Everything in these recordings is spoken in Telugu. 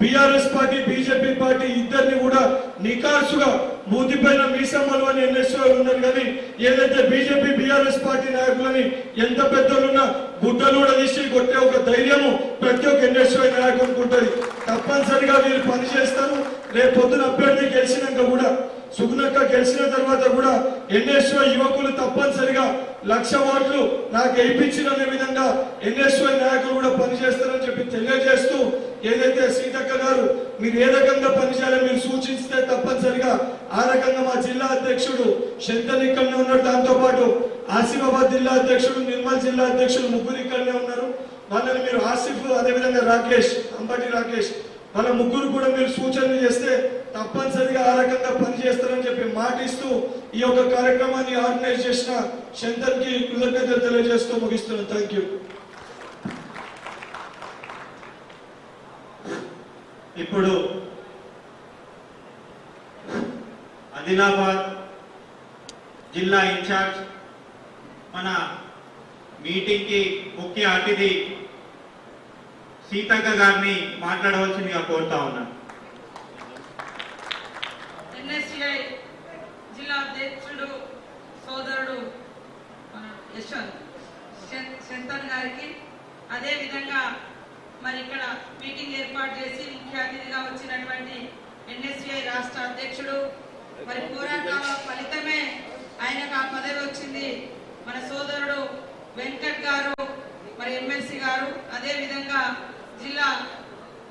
బీఆర్ఎస్ పార్టీ బీజేపీ పార్టీ ఇద్దరిని కూడా నికార్సుగా మూతిపైన మీసమ్మలు అని ఎన్ఎస్ఓ ఉన్నారు. కానీ ఏదైతే బీజేపీ బీఆర్ఎస్ పార్టీ నాయకులని ఎంత పెద్దలున్నా గుడ్డలు కూడా తీసి కొట్టే ఒక ధైర్యము ప్రతి ఒక్క ఎన్ఎస్ఓ నాయకులకు ఉంటుంది. తప్పనిసరిగా వీరు పనిచేస్తారు రేపు పొద్దున అభ్యర్థి గెలిచినాక కూడా సుగుణక్క గెలిచిన తర్వాత కూడా ఎన్ఎస్ఓ యువకులు తప్పనిసరిగా లక్ష ఓట్లు నాకు వేయించిన విధంగా ఎన్ఎస్ఓ నాయకులు కూడా పనిచేస్తారని చెప్పి తెలియజేస్తూ ఏదైతే సీతక్క గారు మీరు ఏ రకంగా పనిచేయాలో మీరు సూచిస్తే తప్పనిసరిగా ఆ రకంగా మా జిల్లా అధ్యక్షుడు శంకర్ ఇక్కడనే ఉన్నాడు దాంతో పాటు ఆసిఫాబాద్ జిల్లా అధ్యక్షుడు నిర్మల్ జిల్లా అధ్యక్షుడు ముగ్గురు ఇక్కడనే ఉన్నారు. వాళ్ళని మీరు ఆసిఫ్ అదేవిధంగా రాకేష్ అంబటి రాకేష్ వాళ్ళ ముగ్గురు కూడా మీరు సూచనలు చేస్తే తప్పనిసరిగా ఆ రకంగా పనిచేస్తారని చెప్పి మాటిస్తూ ఈ యొక్క కార్యక్రమాన్ని ఆర్గనైజ్ చేసిన శంతర్కి కృతజ్ఞతలు తెలియజేస్తూ ముగిస్తున్నాను. థ్యాంక్ యూ ఇప్పుడు ఆదిలాబాద్ జిల్లా ఇన్ఛార్జ్ మన మీటింగ్కి ముఖ్య అతిథి సీతక్క గారిని మాట్లాడవలసిందిగా కోరుతా ఉన్నాను. ఎన్ఎస్సిఐ జిల్లా అధ్యక్షుడు సోదరుడు యశ్వంత్. శంతన్ గారికి అదేవిధంగా మరి ఇక్కడ మీటింగ్ ఏర్పాటు చేసి ముఖ్య అతిథిగా వచ్చినటువంటి ఎన్ఎస్సిఐ రాష్ట్ర అధ్యక్షుడు మరి పోరాటాల ఫలితమే ఆయనకు ఆ పదవి వచ్చింది. మన సోదరుడు వెంకట్ గారు మరి ఎమ్మెల్సీ గారు అదే విధంగా జిల్లా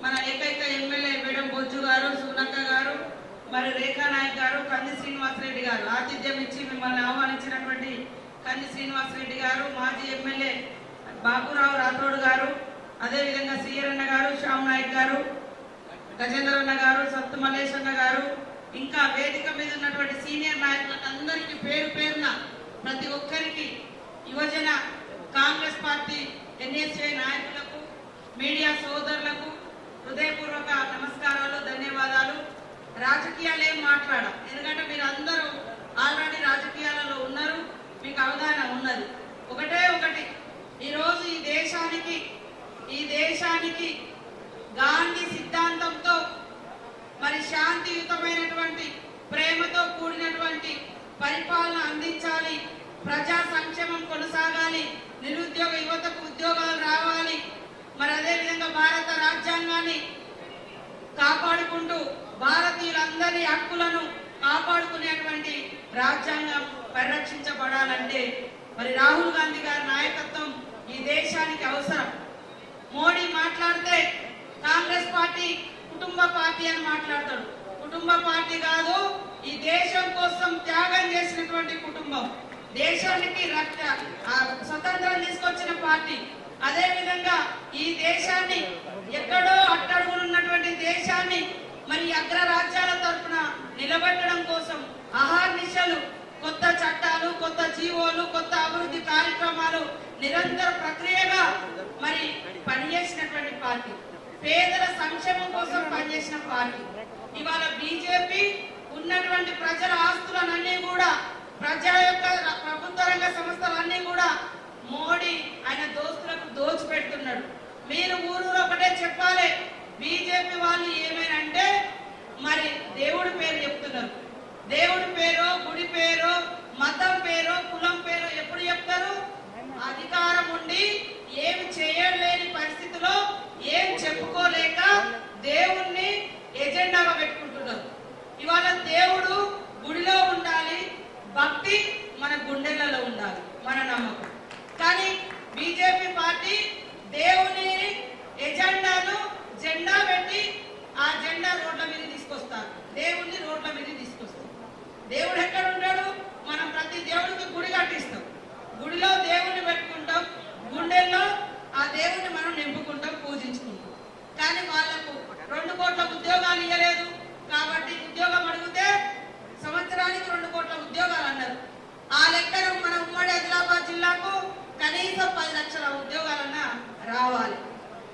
మన ఏకైక ఎమ్మెల్యే మేడం బొజ్జు గారు సునక్క గారు మరి రేఖా నాయక్ గారు కంది శ్రీనివాసరెడ్డి గారు. ఆతిథ్యం ఇచ్చి మిమ్మల్ని ఆహ్వానించినటువంటి కంది శ్రీనివాసరెడ్డి గారు మాజీ ఎమ్మెల్యే బాబురావు రాథోడ్ గారు అదేవిధంగా శ్రీయరన్న గారు శ్యామ్ నాయక్ గారు గజేంద్రన్న గారు సత్తు మల్లేశన్న గారు ఇంకా వేదిక మీద ఉన్నటువంటి సీనియర్ నాయకులకు అందరికీ పేరు పేరున ప్రతి ఒక్కరికి యువజన కాంగ్రెస్ పార్టీ ఎన్ఎస్ఏ నాయకులకు మీడియా సోదరులకు హృదయపూర్వక నమస్కారాలు ధన్యవాదాలు. రాజకీయాలు ఏం మాట్లాడం ఎందుకంటే మీరు అందరూ ఆల్రెడీ రాజకీయాలలో ఉన్నారు మీకు అవగాహన ఉన్నది. ఒకటే ఒకటి ఈరోజు ఈ దేశానికి ఈ దేశానికి గాంధీ సిద్ధాంతంతో మరి శాంతియుతమైనటువంటి ప్రేమతో కూడినటువంటి పరిపాలన అందించాలి ప్రజా సంక్షేమం కొనసాగాలి నిరుద్యోగ యువతకు ఉద్యోగాలు రావాలి మరి అదే విధంగా భారత రాజ్యాంగాన్ని కాపాడుకుంటూ భారతీయులందరి హక్కులను కాపాడుకునేటువంటి రాజ్యాంగం పరిరక్షించబడాలంటే మరి రాహుల్ గాంధీ గారి నాయకత్వం ఈ దేశానికి అవసరం. మోడీ మాట్లాడితే కాంగ్రెస్ పార్టీ కుటుంబ పార్టీ అని మాట్లాడతాడు. కుటుంబ పార్టీ కాదు ఈ దేశం కోసం త్యాగం చేసినటువంటి కుటుంబం. దేశానికి రక్ష స్వతంత్రం తీసుకొచ్చిన పార్టీ. అదే విధంగా ఈ దేశాన్ని ఎక్కడో అట్టడుగునున్నటువంటి దేశాన్ని మరి అగ్ర రాజ్యాల నిలబెట్టడం కోసం అహార్నిశలు కొత్త చట్టాలు కొత్త జీవోలు కొత్త అభివృద్ధి కార్యక్రమాలు నిరంతర ప్రక్రియగా మరి పనిచేసినటువంటి పార్టీ. పేదల సంక్షేమం కోసం పనిచేసిన పార్టీ. ఇవాళ బీజేపీ ఉన్నటువంటి ప్రజల ఆస్తులన్నీ కూడా ప్రజల యొక్క ప్రభుత్వ రంగ సంస్థలన్నీ కూడా మోడీ ఆయన దోస్తులకు దోచిపెడుతున్నాడు. మీరు ఊరూరు ఒకటే చెప్పాలి బీజేపీ వాళ్ళు ఏమైనంటే మరి దేవుడి పేరు చెప్తున్నారు. దేవుడి పేరు గుడి పేరు మతం పేరు కులం పేరు ఎప్పుడు చెప్తారు? అధికారం ఉండి ఏమి చేయలేని పరిస్థితిలో ఏం చెప్పుకోలేక దేవుణ్ణి ఎజెండాగా పెట్టుకుంటున్నారు. ఇవాళ దేవుడు గుడిలో ఉండాలి భక్తి మన గుండెలలో ఉండాలి మన నమ్మకం. కానీ బీజేపీ పార్టీ దేవుని ఎజెండాను జెండా పెట్టి ఆ జెండా రోడ్ల మీద తీసుకొస్తారు. దేవుణ్ణి రోడ్ల మీద తీసుకొస్తారు. దేవుడు ఎక్కడ ఉంటాడు మనం ప్రతి దేవుడికి గుడి కట్టిస్తాం గుడిలో దేవుణ్ణి పెట్టుకుంటాం గుండెల్లో ఆ దేవుణ్ణి మనం నింపుకుంటాం పూజించుకుంటాం కానీ వాళ్ళకు రెండు కోట్ల ఉద్యోగాలు ఇవ్వలేదు కాబట్టి ఉద్యోగం అడిగితే సంవత్సరానికి రెండు కోట్ల ఉద్యోగాలు అన్నారు. ఆ లెక్కన మన ఉమ్మడి ఆదిలాబాద్ జిల్లాకు కనీసం పది లక్షల ఉద్యోగాలన్నా రావాలి.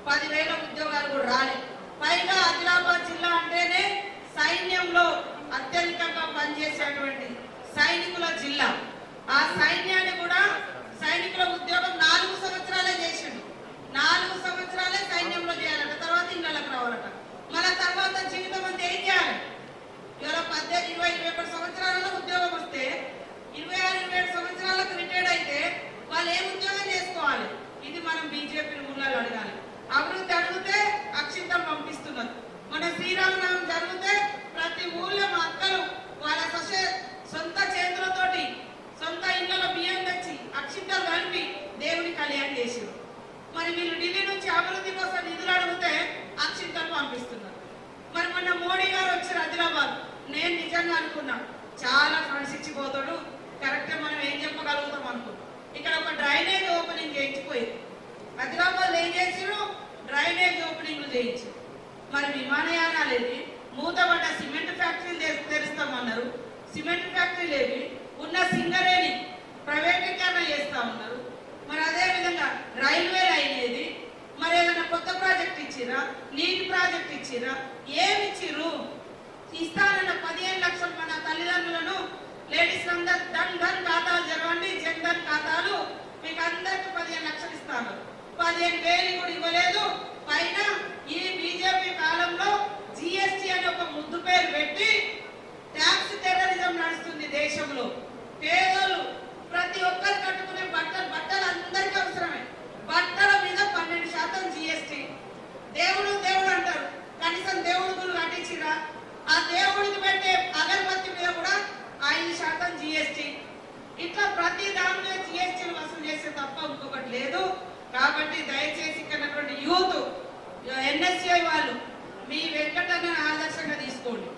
పదివేల ఉద్యోగాలు కూడా రాలేదు పైగా ఆదిలాబాద్ జిల్లా అంటేనే సైన్యంలో అత్యధికంగా పనిచేసేటువంటి సైనికుల జిల్లా. ఆ సైన్యాన్ని కూడా సైనికుల ఉద్యోగం నాలుగు సంవత్సరాలే చేశారు నాలుగు సంవత్సరాలే సైన్యంలో చేయాలట తర్వాత ఇళ్ళకి రావాలట మోడీ గారు వచ్చారు ఆదిలాబాద్ నేను నిజంగా అనుకున్నాం. చాలా ఫండ్స్ ఇచ్చిపోతాడు కరెక్ట్ మనం ఏం చెప్పగలుగుతాం అనుకో ఇక్కడ ఒక డ్రైనేజ్ ఓపెనింగ్ చేయించిపోయింది. ఆదిలాబాద్ ఏం చేసిరు డ్రైనేజ్ ఓపెనింగ్లు చేయించారు మరి విమానయానాలు ఏవి? మూతబడ్డ సిమెంట్ ఫ్యాక్టరీలు తెరుస్తామన్నారు. సిమెంట్ ఫ్యాక్టరీలు ఏవి? ఉన్న సింగరేణి ప్రైవేటీకరణ చేస్తా ఉన్నారు మరి అదే విధంగా రైల్వే లైన్ ఏది? మరి ఏదైనా కొత్త ప్రాజెక్ట్ ఇచ్చిరా నీటి ప్రాజెక్ట్ ఇచ్చిరా ఏమి ఇచ్చిర్రు? ఇస్తానన్న పదిహేను లక్షలు మన తల్లిదండ్రులను లేడీస్ అందరు ధన్ ధన్ ఖాతాలు జరవండి జన్ ధన్ ఖాతాలు. మీకు అందరికి పదిహేను లక్షలు ఇస్తాను. పదిహేను వేలు కూడా ఇవ్వలేదు. పైన ఈ బీజేపీ కాలంలో జిఎస్టి అనే ఒక ముద్దు పేరు పెట్టి ట్యాక్స్ టెర్రరిజం నడుస్తుంది దేశంలో. పేదలు ప్రతి ఒక్కరు కట్టుకునే బట్టలు బట్టలు అందరికీ అవసరమే. బట్టల మీద పన్నెండు శాతం జిఎస్టి. దేవుడు దేవుడు అంటారు. కనీసం దేవుడు గుళ్ళు కట్టించిరా? ఆ దేవుడికి పెట్టే అగరబత్తి మీద కూడా ఐదు శాతం జిఎస్టి ఇట్లా ప్రతి దాని మీద జిఎస్టీలు వసూలు చేసే తప్ప ఇంకొకటి లేదు. కాబట్టి దయచేసి ఇక్కడ యూత్ ఎన్ఎస్ఐ వాళ్ళు మీ వెంకటన్న ఆదర్శంగా తీసుకోండి.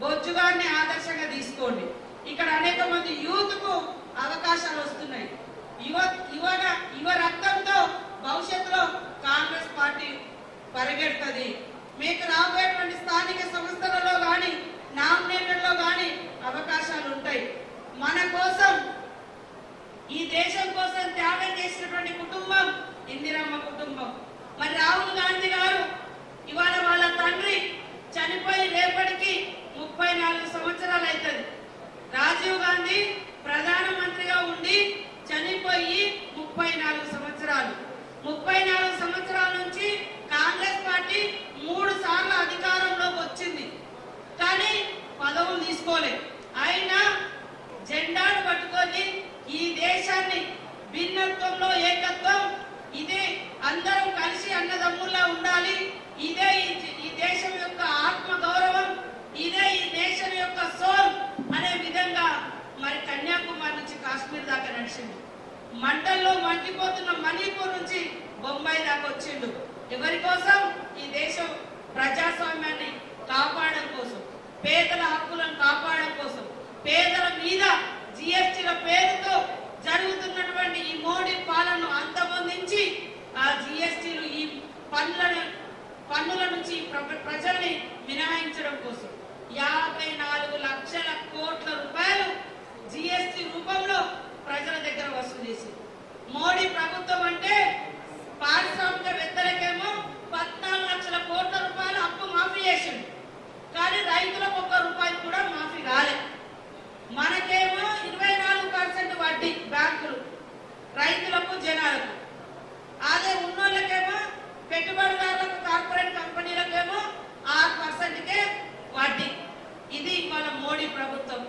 బొజ్జు గారిని ఆదర్శంగా తీసుకోండి. ఇక్కడ అనేక మంది యూత్కు అవకాశాలు వస్తున్నాయి. యువ యువన యువ రక్తంతో భవిష్యత్తులో కాంగ్రెస్ పార్టీ పరిగెడుతుంది. మీకు రాబోయేటువంటి స్థానిక సంస్థలలో కానీ నామినేటెడ్లో కానీ అవకాశాలు ఉంటాయి. మన కోసం ఈ దేశం కోసం త్యాగం చేసినటువంటి కుటుంబం ఇందిరమ్మ కుటుంబం. మరి రాహుల్ గాంధీ గారు ఇవాళ వాళ్ళ తండ్రి చనిపోయి రేపటికి ముప్పై నాలుగు సంవత్సరాలు అవుతుంది రాజీవ్ గాంధీ ప్రధానమంత్రిగా ఉండి చనిపోయి ముప్పై నాలుగు సంవత్సరాలు. ముప్పై నాలుగు సంవత్సరాల నుంచి కాంగ్రెస్ పార్టీ మూడు సార్లు అధికారంలోకి వచ్చింది. కానీ పదవులు తీసుకోలేదు. అయినా జెండాను పట్టుకొని ఈ దేశాన్ని భిన్నత్వంలో ఏకత్వం ఇదే అందరం కలిసి అన్నదమ్ముల్లా ఉండాలి. ఇదే ఈ ఈ దేశం యొక్క ఆత్మ గౌరవం ఇదే ఈ దేశం యొక్క సోల్ అనే విధంగా మరి కన్యాకుమారి నుంచి కాశ్మీర్ దాకా నడిచింది. మంటల్లో మండిపోతున్న మణిపూర్ నుంచి బొంబాయి దాకా వచ్చిండు. ఎవరి కోసం? ఈ దేశం ప్రజాస్వామ్యాన్ని కాపాడడం కోసం పేదల హక్కులను కాపాడడం కోసం పేదల మీద జిఎస్టీల పేరుతో జరుగుతున్నటువంటి ఈ మోడీ పాలనను అంతమొందించి ఆ జిఎస్టీలు ఈ పన్నులను పన్నుల నుంచి ప్ర- ప్రజల్ని మినహాయించడం కోసం యాభై నాలుగు లక్షల కోట్ల రూపాయలు జిఎస్టి రూపంలో ప్రజల దగ్గర వసూలు చేసింది. మోడీ ప్రభుత్వం అంటే పారిశ్రామికవేత్తలకేమో పద్నాలుగు లక్షల కోట్ల రూపాయలు అప్పు మాఫీ చేసింది కానీ రైతులకు ఒక్క రూపాయి కూడా మాఫీ కాలేదు మనకేమో ఇరవై నాలుగు పర్సెంట్ వడ్డీ బ్యాంకులు. రైతులకు జనాలకు అదే ఉన్నోళ్ళకేమో పెట్టుబడిదారులకు కార్పొరేట్ కంపెనీలకేమో ఆరు పర్సెంట్కే వడ్డీ ఇది మన మోడీ ప్రభుత్వం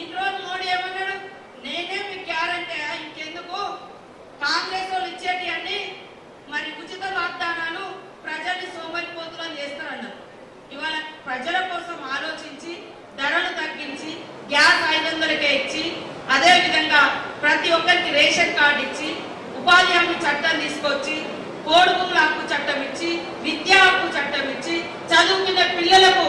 ఇన్ని రోజు మోడీ ఏమన్నాడు నేనే మీకు గ్యారంటీ ఇంకెందుకు కాంగ్రెస్ వాళ్ళు ఇచ్చేటి అన్ని మరి ఉచిత వాగ్దానాలు ప్రజల్ని సోమరిపోతులను చేస్తారన్నారు ఇవాళ ప్రజల కోసం ఆలోచించి ధరలు తగ్గించి గ్యాస్ ఐదు వందలకే ఇచ్చి అదే విధంగా ప్రతి ఒక్కరికి రేషన్ కార్డు ఇచ్చి ఉపాధి హామీ చట్టం తీసుకొచ్చి కోడుకుల హక్కు చట్టం ఇచ్చి విద్యా హక్కు చట్టం ఇచ్చి చదువుకునే పిల్లలకు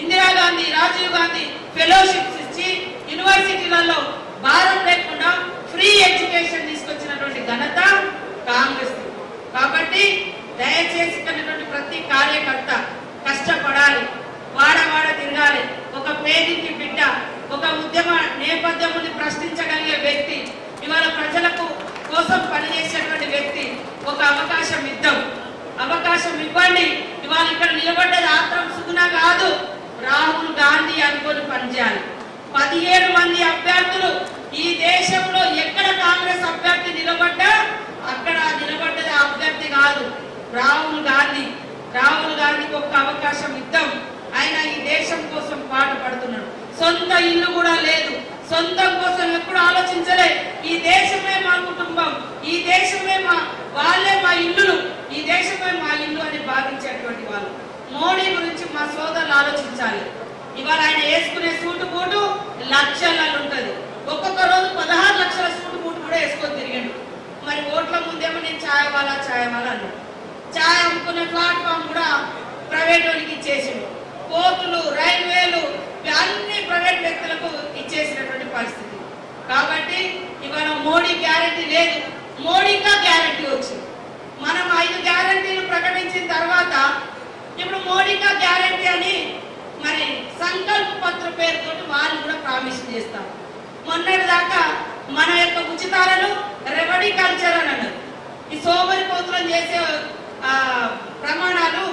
ఇందిరాగాంధీ రాజీవ్ గాంధీ ఫెలోషిప్స్ ఇచ్చి యూనివర్సిటీలలో భారం లేకుండా ఫ్రీ ఎడ్యుకేషన్ తీసుకొచ్చినటువంటి ఘనత కాంగ్రెస్ కాబట్టి దయచేసి ఇక్కడ ప్రతి కార్యకర్త కష్టపడాలి వాడవాడ తిరగాలి. ఒక పేదింటి బిడ్డ ఒక ఉద్యమ నేపథ్యముని ప్రశ్నించగలిగే వ్యక్తి ఇవాళ ప్రజలకు కోసం పనిచేసేటువంటి వ్యక్తి ఒక అవకాశం ఇద్దాం. అవకాశం ఇవ్వండి. ఇవాళ ఇక్కడ నిలబడ్డది ఆత్రం సుగుణ కాదు. రాహుల్ గాంధీ అనుకుని పనిచేయాలి. పదిహేడు మంది అభ్యర్థులు ఈ దేశంలో ఎక్కడ కాంగ్రెస్ అభ్యర్థి నిలబడ్డా అక్కడ నిలబడ్డది అభ్యర్థి కాదు రాహుల్ గాంధీ. రాహుల్ గాంధీకి ఒక్క అవకాశం ఇద్దాం. ఆయన ఈ దేశం కోసం పాటుపడుతున్నాడు సొంత ఇల్లు కూడా లేదు. సొంతం కోసం ఎప్పుడు ఆలోచించలే. ఈ దేశమే మా కుటుంబం. ఈ దేశమే మా వాళ్ళే మా ఇల్లులు. ఈ దేశమే మా ఇల్లు అని భావించేటువంటి వాళ్ళు. మోడీ గురించి మా సోదరులు ఆలోచించాలి. ఇవాళ ఆయన వేసుకునే సూటు బూటు లక్షలలో ఉంటుంది. ఒక్కొక్క రోజు పదహారు లక్షల సూటు బూటు కూడా వేసుకొని తిరిగిండు. మరి ఓట్ల ముందేమో నేను ఛాయవాలా ఛాయవాలా ఛాయ్ అన్నాడు ఛాయ్ అమ్ముకునే ప్లాట్ఫామ్ కూడా ప్రైవేట్ వాళ్ళకి ఇచ్చేసిండు. కోర్టులు రైల్వేలు అన్ని ప్రైవేట్ వ్యక్తులకు ఇచ్చేసినటువంటి పరిస్థితి. కాబట్టి ఇవాళ మోడీ గ్యారంటీ లేదు. మోడీగా గ్యారంటీ వచ్చింది. మనం ఐదు గ్యారంటీలు ప్రకటించిన తర్వాత ఇప్పుడు మోడీకా గ్యారంటీ అని మరి సంకల్ప పత్ర పేరుతోటి వాళ్ళు కూడా ప్రామిస్ చేస్తారు. మొన్నటి దాకా మన యొక్క ఉచితాలను రెవడీ కల్చర్ అని అన్నారు. ఈ సోమరిపోతులం చేసే ప్రమాణాలు ప్రమాణాలు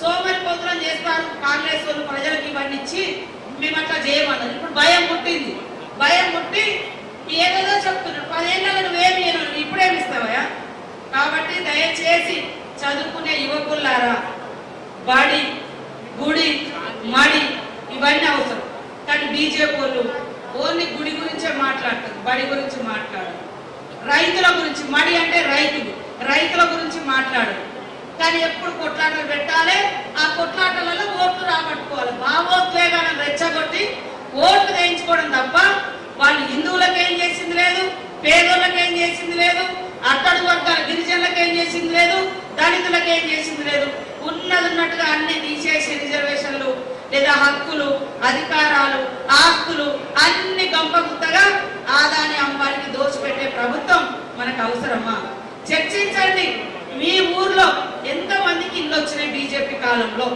సోమరిపోతులం చేస్తారు కాంగ్రెస్ వాళ్ళు ప్రజలకు ఇవన్నీ ఇచ్చి మేము అట్లా చేయమన్నారు. ఇప్పుడు భయం పుట్టింది. భయం పుట్టి ఏదేదో చెప్తున్నారు. పదేళ్ళలో నువ్వేమి ఇయ్యను, ఇప్పుడేమి ఇస్తావా కాబట్టి దయచేసి చదువుకునే యువకులారా బడి గుడి మడి ఇవన్నీ అవసరం. కానీ బీజేపీ వాళ్ళు ఓన్లీ గుడి గురించే మాట్లాడతారు బడి గురించి మాట్లాడరు. రైతుల గురించి మడి అంటే రైతులు రైతుల గురించి మాట్లాడరు. కానీ ఎప్పుడు కొట్లాటలు పెట్టాలి? ఆ కొట్లాటలలో ఓట్లు రాబట్టుకోవాలి. భావోద్వేగాలను రెచ్చగొట్టి ఓట్లు వేయించుకోవడం తప్ప వాళ్ళు హిందువులకు ఏం చేసింది లేదు పేదోళ్ళకి ఏం చేసింది లేదు అట్టడు వర్గాల గిరిజనులకు ఏం చేసింది లేదు దళితులకు ఏం చేసింది లేదు. ఉన్నది ఉన్నట్టుగా అన్ని తీసేసి రిజర్వేషన్లు లేదా హక్కులు అధికారాలు ఆస్తులు అన్ని గంపగుత్తగా ఆదాని అంబానికి దోచిపెట్టే ప్రభుత్వం మనకు అవసరమా? చర్చించండి. మీ ఊర్లో ఎంత మందికి ఇల్లు వచ్చినాయి బీజేపీ కాలంలో?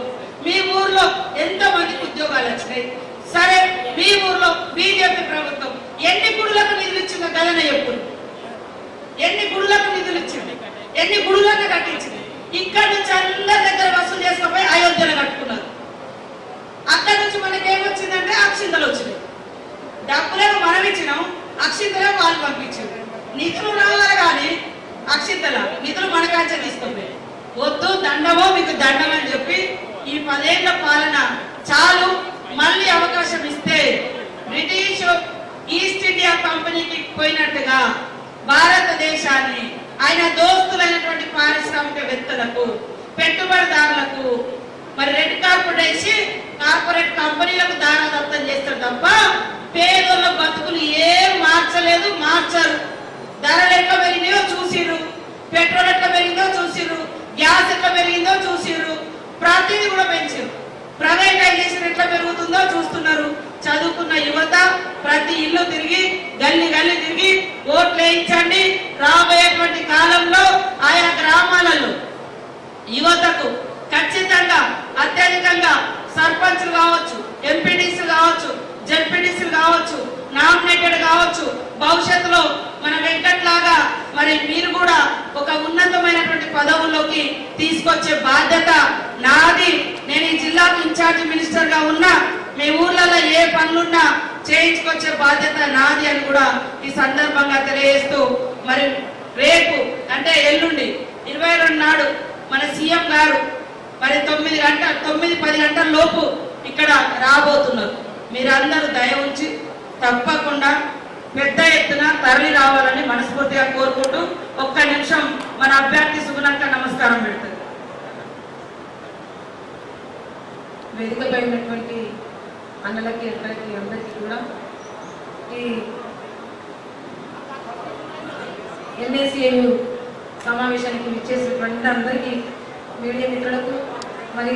మీ ఊర్లో ఎంత మందికి ఉద్యోగాలు వచ్చినాయి? సరే మీ ఊర్లో బీజేపీ ప్రభుత్వం ఎన్ని గుడులకు నిధులు ఇచ్చిందో గదన ఎప్పుడు? ఎన్ని గుడులకు నిధులు ఇచ్చింది? ఎన్ని గుడులను కట్టించింది? ఇక్కడ నుంచి అందరి దగ్గర వసూలు చేసుకుపోయి అయోధ్యలో కట్టుకున్నారు. అక్కడ నుంచి మనకి ఏమొచ్చిందంటే అక్షింతలు వచ్చినాయి. డబ్బులను మనం ఇచ్చినాం అక్షింతలే వాళ్ళు పంపించారు. నిధులు రావాలి కానీ అక్షింతల నిధులు మన కాంచే వద్దు దండమో మీకు దండం అని చెప్పి ఈ పదేళ్ళ పాలన చాలు. మళ్ళీ అవకాశం ఇస్తే బ్రిటిష్ ఈస్ట్ ఇండియా కంపెనీకి పోయినట్టుగా భారతదేశాన్ని ఆయన దోస్తులైనటువంటి పారిశ్రామికవేత్తలకు పెట్టుబడిదారులకు మరి రెడ్ కార్పెట్ వేసి కార్పొరేట్ కంపెనీలకు దారాదత్తం చేస్తారు తప్ప పేదోళ్ళ బతుకులు ఏం మార్చలేదు మార్చరు. ధరలు ఎట్లా పెరిగినాయో చూసిరు పెట్రోల్ ఎట్లా పెరిగిందో చూసిరు గ్యాస్ ఎట్లా పెరిగిందో చూసిరు ప్రతిదీ కూడా పెంచారు ప్రైవేటైజేషన్ ఎట్లా పెరుగుతుందో చూస్తున్నారు. చదువుకున్న యువత ప్రతి ఇల్లు తిరిగి గల్లి గల్లి తిరిగి ఓట్లు వేయించండి. రాబోయేటువంటి కాలంలో ఆయా గ్రామాలలో యువతకు ఖచ్చితంగా అత్యధికంగా సర్పంచ్లు కావచ్చు ఎంపీడీసీలు కావచ్చు జడ్పీడీసీలు కావచ్చు నామినేటెడ్ కావచ్చు భవిష్యత్తులో మన వెంకట్లాగా మరి మీరు కూడా ఒక ఉన్నతమైనటువంటి పదవుల్లోకి తీసుకొచ్చే బాధ్యత నాది. నేను ఈ జిల్లాకు ఇన్ఛార్జ్ మినిస్టర్గా ఉన్నా మీ ఊర్లలో ఏ పనులున్నా చేయించుకొచ్చే బాధ్యత నాది అని కూడా ఈ సందర్భంగా తెలియజేస్తూ మరి రేపు అంటే ఎల్లుండి ఇరవై రెండు నాడు మన సీఎం గారు మరి తొమ్మిది గంట తొమ్మిది పది గంటల లోపు ఇక్కడ రాబోతున్నారు. మీరందరూ దయ ఉంచి తప్పకుండా పెద్ద ఎత్తున తరలి రావాలని మనస్ఫూర్తిగా కోరుకుంటూ ఒక్క నిమిషం మన అభ్యర్థి సుగుణంక నమస్కారం పెడతారు. వేదికపై ఉన్నటువంటి అన్నలకి అక్కలకి అందరికీ కూడా ఈ ఎన్ఏసిఐయు సమావేశానికి విచ్చేసినటువంటి అందరికీ మీడియా మిత్రులకు మరి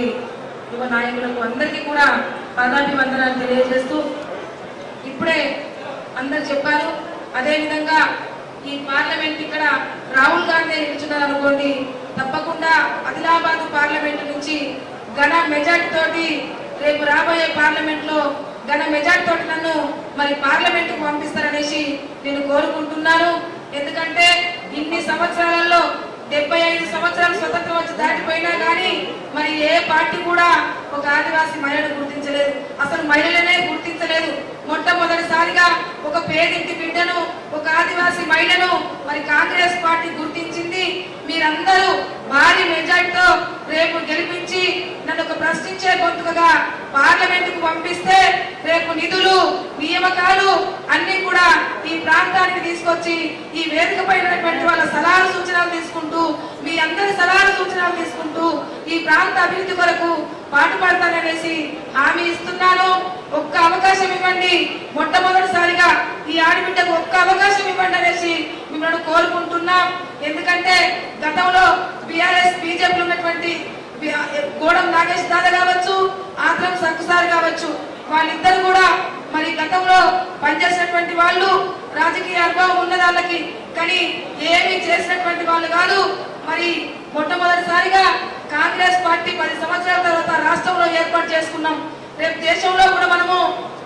యువ నాయకులకు అందరికీ కూడా పాదాభివందనాలు తెలియజేస్తూ ఇప్పుడే అందరు చెప్పారు. అదేవిధంగా ఈ పార్లమెంట్ ఇక్కడ రాహుల్ గాంధీ నిలుచున్నారనుకోండి తప్పకుండా ఆదిలాబాద్ పార్లమెంట్ నుంచి ఘన మెజార్టీ తోటి రేపు రాబోయే పార్లమెంట్లో ఘన మెజార్టీ నన్ను మరి పార్లమెంట్కు పంపిస్తారనేసి నేను కోరుకుంటున్నాను. ఎందుకంటే ఇన్ని సంవత్సరాలలో డెబ్బై ఐదు సంవత్సరాలు స్వతంత్రం వచ్చి దాటిపోయినా కానీ మరి ఏ పార్టీ కూడా ఒక ఆదివాసీ మహిళను గుర్తించలేదు. అసలు మహిళలనే గుర్తించలేదు. మొట్టమొదటిసారిగా ఒక పేదింటి బిడ్డను ఒక ఆదివాసీ మహిళను మరి కాంగ్రెస్ పార్టీ గుర్తించింది. మీరందరూ భారీ మెజార్టీతో రేపు గెలిపించి నన్ను ఒక ప్రశ్నించే గొంతుకగా పార్లమెంట్కు పంపిస్తే రేపు నిధులు నియామకాలు అన్ని కూడా ఈ ప్రాంతానికి తీసుకొచ్చి ఈ వేదిక పైనటువంటి వాళ్ళ సలహాలు సూచనలు తీసుకుంటూ మీ అందరి సలహాలు సూచనలు తీసుకుంటూ ఈ ప్రాంత అభివృద్ధి కొరకు పాటుపడతాననేసి హామీ ఇస్తున్నాను. ఒక్క అవకాశం ఇవ్వండి. మొట్టమొదటిసారిగా ఈ ఆడబిడ్డకు ఒక్క అవకాశం ఇవ్వండి అనేసి మిమ్మల్ని కోరుకుంటున్నాం. ఎందుకంటే గతంలో బీఆర్ఎస్ బీజేపీలో ఉన్నటువంటి బి- గోడం నాగేష్ దాద కావచ్చు ఆత్రం సక్కుసారి కావచ్చు వాళ్ళిద్దరు కూడా మరి గతంలో పనిచేసినటువంటి వాళ్ళు రాజకీయ అనుభవం ఉన్న వాళ్ళకి కానీ ఏమీ చేసినటువంటి వాళ్ళు కాదు. మరి మొట్టమొదటిసారిగా కాంగ్రెస్ పార్టీ పది సంవత్సరాల తర్వాత రాష్ట్రంలో ఏర్పాటు చేసుకున్నాం. రేపు దేశంలో కూడా మనము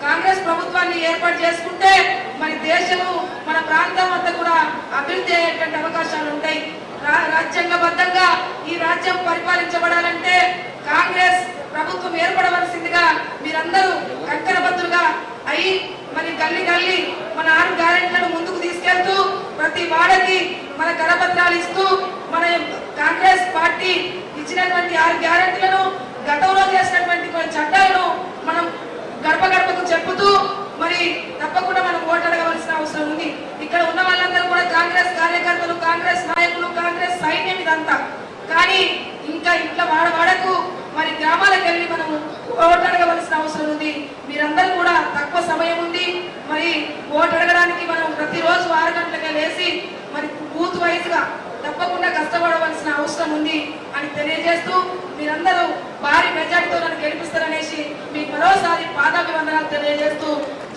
కాంగ్రెస్ ప్రభుత్వాన్ని ఏర్పాటు చేసుకుంటే మరి దేశము మన ప్రాంతం అంతా కూడా అభివృద్ధి అయ్యేటువంటి అవకాశాలు ఉంటాయి. రా- రాజ్యాంగబద్ధంగా ఈ రాజ్యం పరిపాలించబడాలంటే కాంగ్రెస్ ప్రభుత్వం ఏర్పడవలసిందిగా మీరందరూ కంకణబద్దులుగా అయి మరి గల్లి గల్లి మన ఆరు గ్యారెంట్లను ముందుకు ప్రతి వాడకి మన కరపత్రాలు ఇస్తూ మన కాంగ్రెస్ పార్టీ ఇచ్చినటువంటి ఆరు గ్యారెంటీలను గతంలో చేసినటువంటి కొన్ని చట్టాలను మనం గడప గడపకు చెప్పుతూ మరి తప్పకుండా మనం ఓటు అడగవలసిన అవసరం ఉంది. ఇక్కడ ఉన్న వాళ్ళందరూ కూడా కాంగ్రెస్ కార్యకర్తలు కాంగ్రెస్ నాయకులు కాంగ్రెస్ సైన్యం ఇదంతా. కానీ ఇంకా ఇంట్లో వాడ వాడకు మరి గ్రామాలకు వెళ్ళి మనము ఓటు అడగవలసిన అవసరం ఉంది. మీరందరూ కూడా తక్కువ సమయం ఉంది. మరి ఓటు అడగడానికి మనం ప్రతిరోజు ఆరు గంటలకే లేచి మరి బూత్ వైజ్గా తప్పకుండా కష్టపడవలసిన అవసరం ఉంది అని తెలియజేస్తూ మీరందరూ భారీ మెజార్టీతో నన్ను గెలిపిస్తారనేసి మీకు మరోసారి పాదాభివందనాలు తెలియజేస్తూ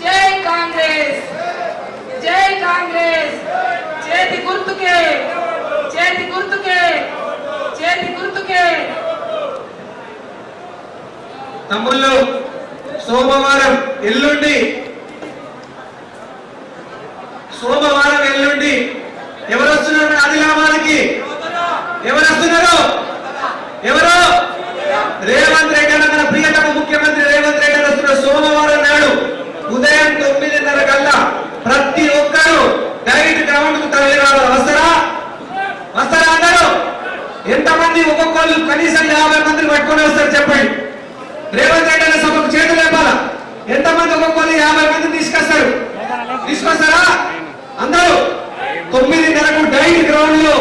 జై కాంగ్రెస్! జై కాంగ్రెస్! చేతి గుర్తుకే! చేతి గుర్తుకే! చేతి గుర్తుకే! తమ్ముళ్ళు సోమవారం ఎల్లుండి. సోమవారం ఎల్లుండి. ఎవరు వస్తున్నారు మన ఆదిలాబాద్కి? ఎవరు వస్తున్నారు? ఎవరు? రేవంత్ రెడ్డి అన్న మన ప్రియతమ ముఖ్యమంత్రి రేవంత్ రెడ్డి వస్తున్న సోమవారం నాడు ఉదయం తొమ్మిదిన్నర కల్లా ప్రతి ఒక్కరు డైరెక్ట్ గ్రౌండ్కు తరలి వస్తారా? వస్తారా అందరూ? ఎంతమంది ఒక్కొక్కరు కనీసం యాభై మంది పట్టుకొని వస్తారు చెప్పండి. రేవంత్ రెడ్డి అనే సభకు చేతులు లేపాలా? ఎంతమంది ఒక్కొక్కరు యాభై మంది తీసుకొస్తారు? తీసుకొస్తారా? అందరూ? తొమ్మిదిన్నరకు డైట్ గ్రౌండ్లో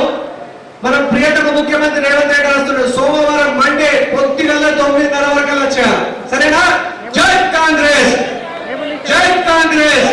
మన ప్రియతమ ముఖ్యమంత్రి రేవంత్ రెడ్డి వస్తున్నాడు సోమవారం మండే పొద్దుగల్లా తొమ్మిదిన్నర వరకు వచ్చారు. సరేనా? జై కాంగ్రెస్! జై కాంగ్రెస్!